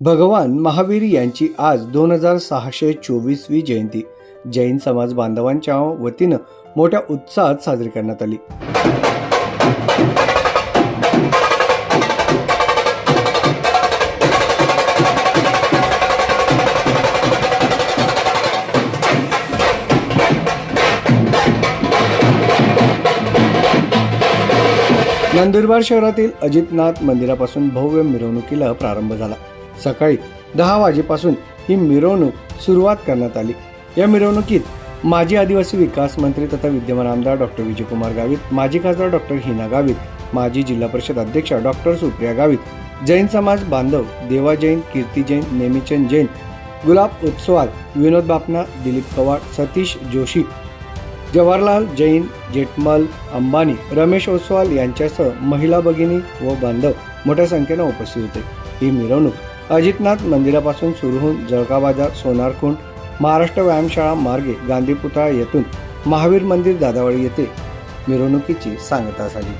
भगवान महावीर यांची आज दोन हजार सहाशे चोवीसवी जयंती. जैन समाज बांधवांच्या वतीनं मोठ्या उत्साहात साजरी करण्यात आली. नंदुरबार शहरातील अजितनाथ मंदिरापासून भव्य मिरवणुकीला प्रारंभ झाला. सकाळी दहा वाजेपासून ही मिरवणूक सुरुवात करण्यात आली. या मिरवणुकीत माजी आदिवासी विकास मंत्री तथा विद्यमान आमदार डॉक्टर विजयकुमार गावित माजी खासदार डॉक्टर हिना गावित माजी जिल्हा परिषद अध्यक्षा डॉक्टर सुप्रिया गावित जैन समाज बांधव देवा जैन कीर्ती जैन नेमीचंद जैन गुलाब उत्सवाल विनोद बापना दिलीप कवाड सतीश जोशी जवाहरलाल जैन जेठमल अंबानी रमेश ओसवाल यांच्यासह महिला भगिनी व बांधव मोठ्या संख्येनं उपस्थित होते. ही मिरवणूक अजितनाथ मंदिरापासून सुरू होऊन जळगाव बाजार सोनारकुंड महाराष्ट्र व्यायामशाळा मार्गे गांधी पुतळा येथून महावीर मंदिर दादावळी येथे मिरवणुकीची सांगता झाली.